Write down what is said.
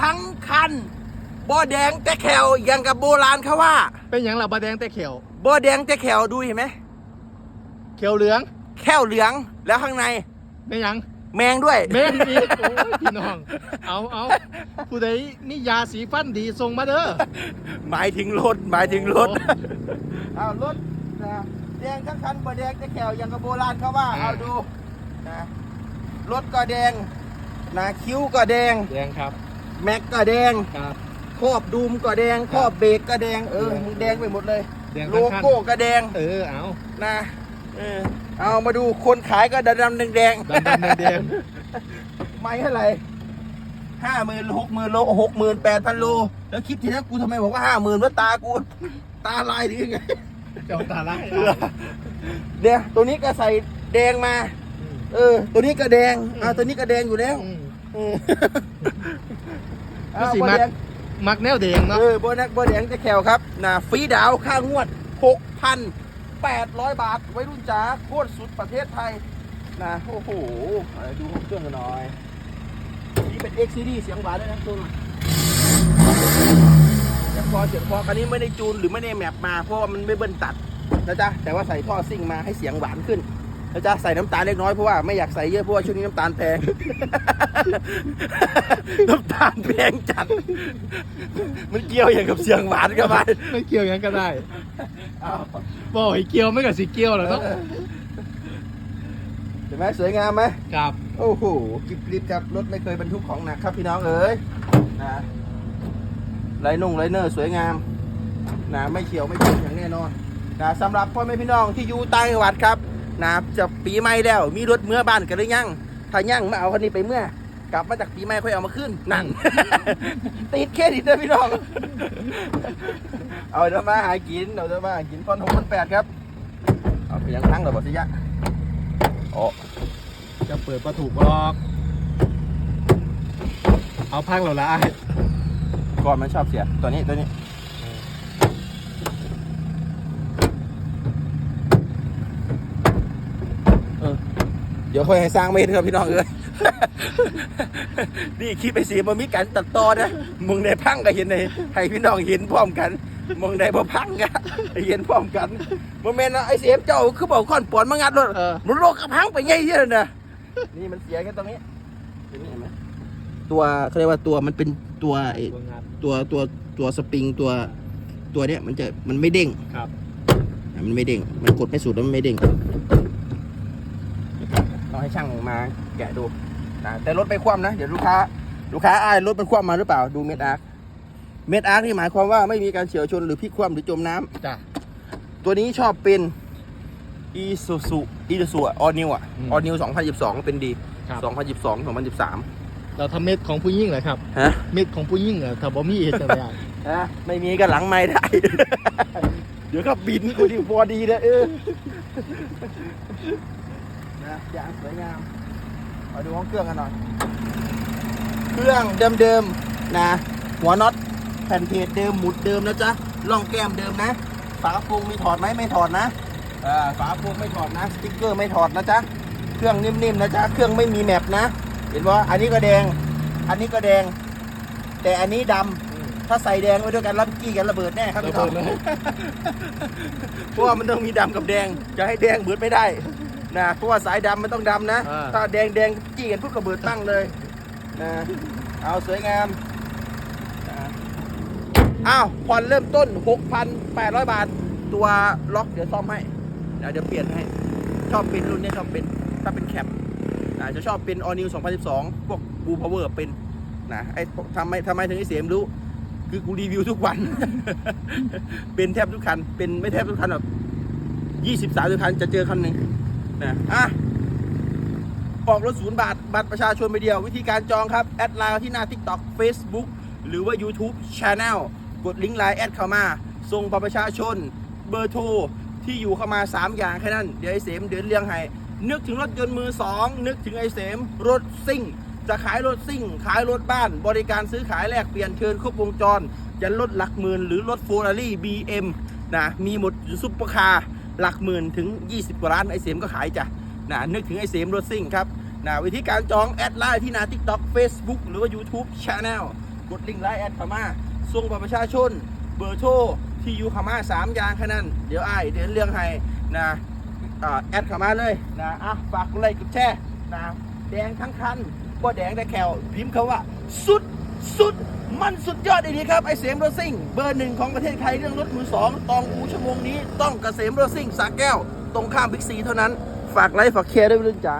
ทั้งคันบ่แดงแต่แขวอย่างกับโบราณเขาว่าเป็นอย่างเราบะแดงแต่เขียวบ่แดงแต่แขวดูเห็นไหมเขียวเหลืองแขวเหลืองแล้วข้างในเป็นอย่างแมงด้วย เม่นอีกโอ้ยพี่น้อง เอาเอาผู้ใดนี่ยาสีฟันดีส่งมาเด้อ หมายถึงรถหมายถึงรถเอารถนะแดงทั้งคันบ่แดงแต่แขวอย่างกับโบราณเขาว่าอ่าเอาดูนะรถก็แดงนะคิ้วก็แดง แดงครับ แม็กก็แดง ครับ ครอบดูมก็แดง ครอบเบรกก็แดง เออมึงแดงไปหมดเลย แดงโลทั้งคัน โก้ก็แดง เออเอานะ เออ เอามาดูคนขายก็ดำดำแดงแดงดำดำแดงๆ ไม่เท่าไหร่ห้าหมื่นหกหมื่นโลหกหมื่นแปดพันโล แล้วคลิปที่แล้วกูทำไมบอกว่าห้าหมื่นว่าตากู ตาลายหรือยังไงเจ้าตาไล่เดี๋ยวตัวนี้ก็ใส่แดงมาเออ ตัวนี้ก็แดงอ่าตัวนี้ก็แดงอยู่แล้ว อืมเออ ก็สิเอามักแดงมักแนวแดงเนาะเออโบนักโบแดงจะแขวครับนะฟรีดาวค่างวด 6,800 บาท ไว้รุ่นจ๋าโคตรสุดประเทศไทยนะโอ้โหเอาดูห้องเครื่องกันหน่อย นี่เป็น X Series เสียงหวานด้วยนะตัวหน่อยเสียงพอเสียงพอคันนี้ไม่ได้จูนหรือไม่ได้แมปมาเพราะว่ามันไม่เบิ้ลตัดนะจ๊ะแต่ว่าใส่ท่อซิ่งมาให้เสียงหวานขึ้น นะจ๊ะใส่น้ำตาลเล็กน้อยเพราะว่าไม่อยากใส่เยอะเพราะว่าช่วงนี้น้ำตาลแพง น้ำตาลแพงจัด มันเกี่ยวอย่างกับเสียงหวานกันไปไม่เกี่ยวหยังก็ได้เอาบอกให้เกี่ยวไม่กับสิเกี่ยวหรอกเนาะเห็นไหมสวยงามไหมครับ โอ้โหกิบลิบครับรถไม่เคยบรรทุกของหนักครับพี่น้องเอ๋ยนะไรนุ่งไรเนอร์สวยงามนะไม่เขียวไม่เขียวอย่างแน่นอนนะสำหรับพ่อแม่พี่น้องที่อยู่ต่างจังหวัดครับ นะจะปีใหม่แล้ว มีรถเมื่อบ้านกันหรือยัง ถ้ายังมาเอาคันนี้ไปเมื่อ กลับมาจากปีใหม่ค่อยเอามาขึ้นนั่น ติดเครดิตนะพี่น้อง เอาเดี๋ยวมาหากินเอาเดี๋ยวมาหากินพอนหกพันแปดครับ เอาไปยังทั้งเลยบอสิยะโอ้จะเปิดประถูกบอก เอาพังเราละไอ้ก่อนมันชอบเสีย ตัวนี้ตัวนี้ เออ เดี๋ยวค่อยให้สร้างไม่เห็นครับพี่น้องเอ้ยนี่คลิปไปสีมันมีการตัดต่อนะมึงได้พังก็เห็นในให้พี่น้องเห็นพร้อมกันมึงได้พอพังก็เห็นพร้อมกันโมเมนต์นะไอเสียมเจ้าคือบอกข้อนปอนมางัดรถเออมันโลกกระพังไปไงเยอะนะนี่มันเสียแค่ตรงนี้ตรงนี้เห็นไหมตัวเขาเรียกว่าตัวมันเป็นตัวไอ้ตัวงานตัวตัวตัวสปริงตัวตัวเนี้ยมันจะมันไม่เด้งครับอะมันไม่เด้ง มันกดไม่สุดแล้วมันไม่เด้ง ต้องให้ช่างมาแกะดูนะแต่รถไปคว่ำนะ เดี๋ยวลูกค้า ลูกค้าอ้ายรถมันคว่ำมาหรือเปล่าดูเม็ดอาร์คเม็ดอาร์คนี่หมายความว่าไม่มีการเฉียวชนหรือพลิกคว่ำหรือจมน้ำจ้ะตัวนี้ชอบเป็นอีซูซูอีซูซูออนิวอะอืมออนิว2022เป็นดีครับ2022 2013เราทำเม็ดของผู้ยิ่งเหรอครับฮะเม็ดของผู้ยิ่งเหรอถ้าบ่มีเอจะไม่ได้ฮะไม่มีก็หลังไม่ได้ เดี๋ยวก็บินกูดิพอดีนะเออ นะยางสวยงามมาดูห้องเครื่องกันหน่อย เครื่องเดิมๆนะ หัวน็อตแผ่นเพจเดิมหมุดเดิมนะจ๊ะล่องแก้มเดิมนะฝากระโปรงมีถอดไหมไม่ถอดนะอ่าฝากระโปรงไม่ถอดนะสติ๊กเกอร์ไม่ถอดนะจ๊ะเครื่องนิ่มๆนะจ๊ะเครื่องไม่มีแมปนะ เห็นว่าอันนี้ก็แดง อันนี้ก็แดง แต่อันนี้ดำถ้าใส่แดงไว้ด้วยกันรับกี้กันระเบิดแน่ครับระพี่เบิท็อดเลยเพราะว่ามันต้องมีดำกับแดงจะให้แดงเบิดไม่ได้ นะเพราะว่าสายดำมันต้องดำนะ อ่า ถ้าแดงแดงจี้กันพุกกระเบิดตั้งเลยนะเอาสวยงามนะอ้าวผ่อนเริ่มต้น 6,800 บาท ตัวล็อกเดี๋ยวซ่อมให้เดี๋ยวเดี๋ยวเปลี่ยนให้ ชอบเป็นรุ่นเนี้ยชอบเป็นถ้าเป็นแคปนะจะชอบเป็นออนิว2012 พวกบูพาวเวอร์เป็นนะไอ้ทำไมทำไมถึงไอ้เสียมรู้ คือกูรีวิวทุกวัน เป็นแทบทุกคัน เป็นไม่แทบทุกคันแบบยี่สิบสามคันจะเจอคันหนึ่ง นะอะออกรถศูนย์บาท บัตรประชาชนไปเดียว วิธีการจองครับ แอดไลน์ที่หน้า TikTok Facebook หรือว่า YouTube Channel กดลิงก์ไลน์แอดเข้ามา ส่งบัตรประชาชน เบอร์โทร ที่อยู่เข้ามา 3 อย่างแค่นั้น เดี๋ยวไอเสมเดินเรียงให้ นึกถึงรถยนต์มือ 2 นึกถึงไอเสม รถซิ่ง จะขายรถซิ่ง ขายรถบ้าน บริการซื้อขายแลกเปลี่ยนเชิญครบวงจร จะลดหลักหมื่นหรือรถโฟร์รารี่บีเอ็มนะมีหมดซุปเปอร์คาร์ หลักหมื่นถึง 20กว่าล้านไอเสมก็ขายจ้ะนะนึกถึงไอเสมรถซิ่งครับนะวิธีการจองแอดไลน์ที่นา TikTok Facebook หรือว่า YouTube Channel กดลิงก์ไลน์แอดขามาส่งบัตรประชาชน เบอร์โทรที่อยู่ขามาสามอย่างแค่นั้น เดี๋ยวไอเดี๋ยวเรื่องให้นะอ่าแอดเข้ามาเลยนะอะฝากกดไลค์กดแชร์นะแดงทั้งคันบ่แดงได้แขวพิมพ์เขาว่า สุดสุด มันสุดยอดดีครับ ไอเสียงรซิ่ง เบอร์หนึ่งของประเทศไทยเรื่องรถมือสองตองอูชั่วโมงนี้ต้องเกษมรซิ่งสาแก้ว ตรงข้ามบิ๊กซีเท่านั้น ฝากไลค์ฝากแชร์ด้วยรุ่นจ๋า